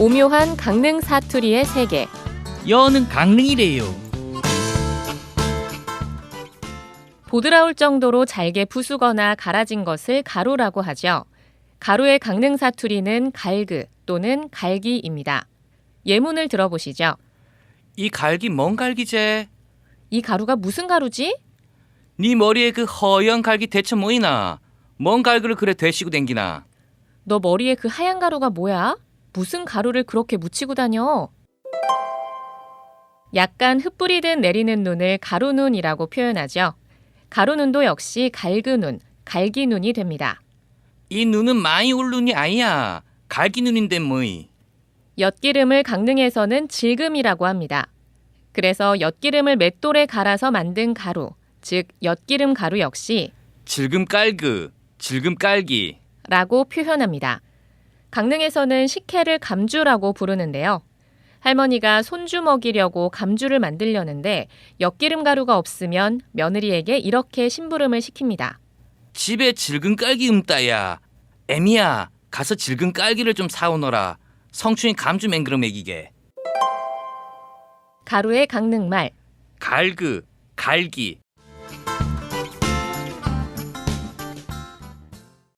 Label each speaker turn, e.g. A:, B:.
A: 오묘한 강릉 사투리의 세계.
B: 여는 강릉이래요.
A: 보드라울 정도로 잘게 부수거나 갈아진 것을 가루라고 하죠. 가루의 강릉 사투리는 갈그 또는 갈기입니다. 예문을 들어보시죠.
C: 이 갈기 뭔 갈기제?
A: 이 가루가 무슨 가루지?
C: 네 머리에 그 허연 갈기 대체 뭐이나? 뭔 갈기를 그래 되시고 댕기나?
A: 너 머리에 그 하얀 가루가 뭐야? 무슨 가루를 그렇게 묻히고 다녀? 약간 흩뿌리 듯 내리는 눈을 가루눈이라고 표현하죠. 가루눈도 역시 갈그눈, 갈기눈이 됩니다.
C: 이 눈은 많이 올 눈이 아니야. 갈기 눈인데 뭐이?
A: 엿기름을 강릉에서는 질금이라고 합니다. 그래서 엿기름을 맷돌에 갈아서 만든 가루, 즉 엿기름 가루 역시
C: 질금 깔그, 질금 깔기.
A: 라고 표현합니다. 강릉에서는 식혜를 감주라고 부르는데요. 할머니가 손주 먹이려고 감주를 만들려는데 엿기름 가루가 없으면 며느리에게 이렇게 심부름을 시킵니다.
C: 집에 질금 깔기 음따야. 애미야, 가서 질금 깔기를 좀 사오너라. 성춘이 감주 맹그러 먹이게.
A: 가루의 강릉말,
C: 갈그, 갈기.